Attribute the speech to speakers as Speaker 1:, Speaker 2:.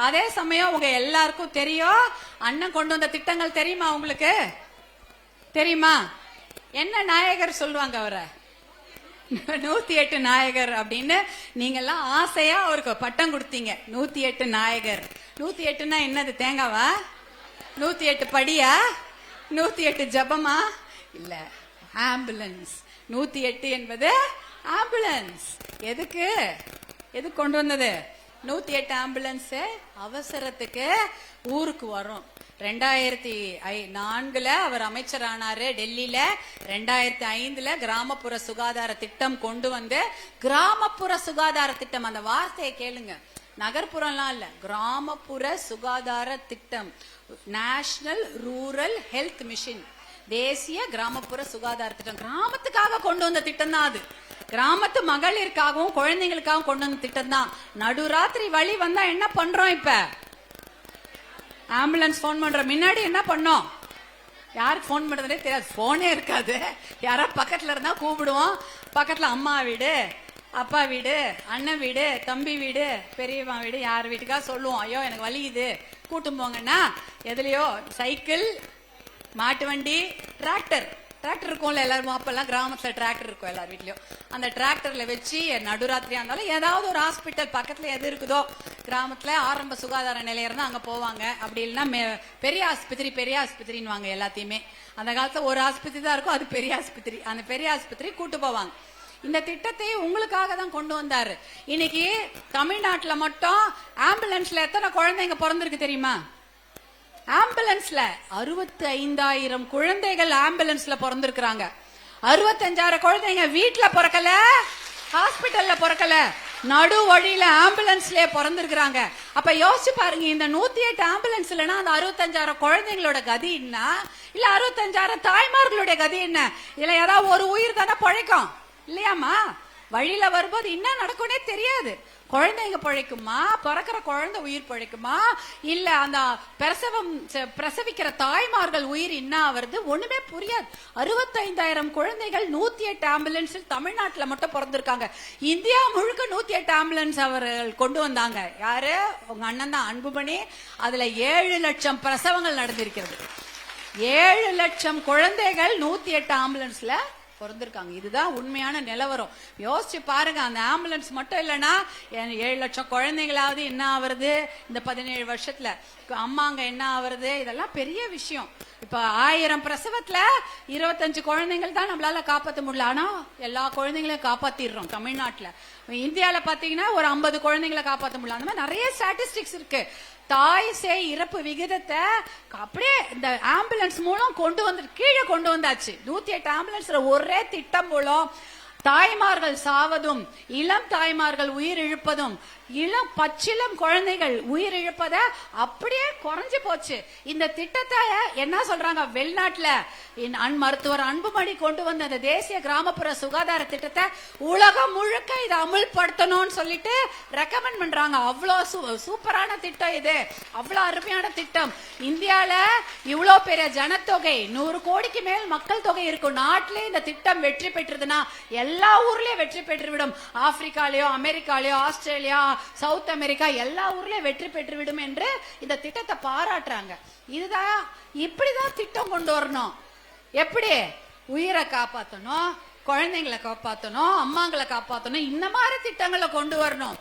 Speaker 1: அதே சமயம் உங்க எல்லாருக்கும் தெரியும். அண்ணன் கொண்டு வந்த திட்டங்கள் தெரியுமா உங்களுக்கு? தெரியுமா? என்ன நாயகர் சொல்லுவாங்க அவரை? நூத்தி எட்டு நாயகர் அப்படின்னு நீங்க எல்லாம் ஆசையா அவருக்கு பட்டம் கொடுத்தீங்க. நூத்தி எட்டு நாயகர். நூத்தி எட்டுனா என்னது தேங்காவா? நூத்தி எட்டு படியா? நூத்தி எட்டு ஜபமா? இல்ல ஆம்புலன்ஸ் நூத்தி எட்டு என்பது ஆம்புலன்ஸ் எதுக்கு? எதுக்கு கொண்டு வந்தது? நூத்தி எட்டு ஆம்புலன்ஸ் அவசரத்துக்கு ஊருக்கு வரும் ரெண்டாயிரத்தி ஐ- நான்குல அவர் அமைச்சரானாரு டெல்லியில. ரெண்டாயிரத்தி ஐந்துல கிராமப்புற சுகாதார திட்டம் கொண்டு வந்து கிராமப்புற சுகாதார திட்டம் அந்த வார்த்தையை கேளுங்க. நகர்ப்புறம்லாம் இல்ல கிராமப்புற சுகாதார திட்டம். National rural health mission. தேசிய கிராமப்புற சுகாதார திட்டம். கிராமத்துக்காக கொண்டு வந்த திட்டம் தான் அது. கிராமத்து மகளிருக்காகவும் குழந்தைங்களுக்காகவும் கொண்டு வந்த திட்டம் தான் நடுராத்திரி வழி வந்தா என்ன பண்றோம் இப்ப? ஆம்புலன்ஸ் ஃபோன் பண்ற முன்னாடி என்ன பண்ணோம்? யாருக்கு ஃபோன் பண்றதுனே தெரியாது. ஃபோனே இருக்காது. யாரா பக்கத்துல இருந்தா கூப்பிடுவோம். பக்கத்துல அம்மா வீடு அப்பா வீடு அண்ணன் வீடு தம்பி வீடு பெரியம்மா வீடு யார் வீட்டுக்கா சொல்லுவோம். ஐயோ எனக்கு வலிக்குது கூட்டும் போங்கன்னா எதுலயோ சைக்கிள் மாட்டு வண்டி டிராக்டர் டிராக்டர் இருக்கும்ல எல்லாரும் அப்பெல்லாம் கிராமத்தில் டிராக்டர் இருக்கும் எல்லார் வீட்லயும். அந்த டிராக்டர்ல வச்சு நடுராத்திரியா இருந்தாலும் ஏதாவது ஒரு ஹாஸ்பிட்டல் பக்கத்துல எது இருக்குதோ கிராமத்துல ஆரம்ப சுகாதார நிலையம் இருந்தா அங்க போவாங்க. அப்படி இல்லைன்னா மே- பெரிய ஆஸ்பத்திரி பெரிய ஆஸ்பத்திரின்னு வாங்க எல்லாத்தையுமே. அந்த காலத்துல ஒரு ஆஸ்பத்திரி தான் இருக்கும் அது பெரிய ஆஸ்பத்திரி. அந்த பெரிய ஆஸ்பத்திரி கூட்டு போவாங்க. இந்த திட்டத்தை உங்களுக்காக தான் கொண்டு வந்தாரு. இன்னைக்கு தமிழ்நாட்டுல மட்டும் ஆம்புலன்ஸ்ல எத்தனை குழந்தைங்க பிறந்திருக்கு தெரியுமா? ஆம்புலன்ஸ்ல அறுபத்தி ஐந்தாயிரம் குழந்தைகள் ஆம்புலன்ஸ்ல பிறந்திருக்கிறாங்க. அறுபத்தஞ்சாயிரம் குழந்தைங்க வீட்டில் பிறக்கல ஹாஸ்பிட்டல்ல பிறக்கல நடு வழியில ஆம்புலன்ஸ்லயே பிறந்திருக்கிறாங்க. அப்ப யோசிச்சு பாருங்க இந்த நூத்தி எட்டு ஆம்புலன்ஸ் இல்லைன்னா அந்த அறுபத்தஞ்சாயிரம் குழந்தைங்களோட கதி என்ன? இல்ல அறுபத்தஞ்சாயிரம் தாய்மார்களுடைய கதி என்ன? இல்ல ஏதாவது ஒரு உயிர் தானே பழைக்கும். இல்லையாமா வழியில வரும்போது என்ன நடக்கும்னே தெரியாது. குழந்தைங்க பிழைக்குமா? பிறக்கிற குழந்தை உயிர் பிழைக்குமா? இல்ல அந்த பிரசவம் ச- பிரசவிக்கிற தாய்மார்கள் உயிர் என்ன ஆவறது? ஒண்ணுமே புரியாது. அறுபத்தைந்தாயிரம் குழந்தைகள் நூத்தி எட்டு ஆம்புலன்ஸ் தமிழ்நாட்டில் மட்டும் பிறந்திருக்காங்க. இந்தியா முழுக்க நூத்தி எட்டு ஆம்புலன்ஸ் அவர்கள் கொண்டு வந்தாங்க. யாரு? உங்க அண்ணன் தான் அன்புமணி. அதுல ஏழு லட்சம் பிரசவங்கள் நடந்திருக்கிறது. ஏழு லட்சம் குழந்தைகள் நூத்தி எட்டு ஆம்புலன்ஸ்ல பிறந்திருக்காங்க. இதுதான் உண்மையான நிலவரம். யோசிச்சு பாருங்க அந்த ஆம்புலன்ஸ் மட்டும் இல்லைன்னா ஏ- ஏழு லட்சம் குழந்தைங்களாவது என்ன ஆவறது? இந்த பதினேழு வருஷத்துல. அம்மாங்க என்ன ஆவறது? இதெல்லாம் பெரிய விஷயம். இப்ப ஆயிரம் பிரசவத்துல இருபத்தஞ்சு குழந்தைகள் தான் நம்மளால காப்பாற்ற முடியல. ஆனா எல்லா குழந்தைங்களையும் காப்பாத்திடுறோம் தமிழ்நாட்டுல. இந்தியால பாத்தீங்கன்னா ஒரு ஐம்பது குழந்தைங்களை காப்பாற்ற முடியல. அந்த மாதிரி நிறைய ஸ்டாட்டிஸ்டிக்ஸ் இருக்கு. தாய் சேய் இறப்பு விகிதத்தை அப்படியே இந்த ஆம்புலன்ஸ் மூலம் கொண்டு வந்து கீழே கொண்டு வந்தாச்சு. நூத்தி எட்டு ஆம்புலன்ஸ்ல ஒரே திட்டம் மூலம் தாய்மார்கள் சாவதும் இளம் தாய்மார்கள் உயிரிழப்பதும் இளம் பச்சிளம் குழந்தைகள் உயிர் அப்படியே குறைஞ்சு போச்சு. இந்த திட்டத்தை என்ன சொல்றாங்க வெளிநாட்டுல? அன் மருத்துவர் அன்புமணி கொண்டு வந்த அந்த தேசிய கிராமப்புற சுகாதார திட்டத்தை உலகம் முழுக்க இதை அமுல்படுத்தணும்னு சொல்லிட்டு ரெக்கமெண்ட் பண்றாங்க. அவ்வளோ சூ- சூப்பரான திட்டம் இது. அவ்வளோ அருமையான திட்டம். இந்தியால இவ்வளோ பெரிய ஜனத்தொகை நூறு கோடிக்கு மேல் மக்கள் தொகை இருக்கும். நாட்டிலே இந்த திட்டம் வெற்றி பெற்றதுன்னா எல்லா ஊர்லயும் வெற்றி பெற்றுவிடும். ஆப்பிரிக்காலயோ அமெரிக்காலயோ ஆஸ்திரேலியா சவுத் அமெரிக்கா எல்லா ஊர்லயும் வெற்றி பெற்றுவிடும் என்று இந்த திட்டத்தை பாராட்டுறாங்க. இதுதான் இப்படிதான் திட்டம் கொண்டு வரணும். எப்படி? உயிரை காப்பாத்தணும் குழந்தைங்களை காப்பாத்தணும் அம்மாங்களை காப்பாத்தணும் இந்த மாதிரி திட்டங்களை கொண்டு வரணும்.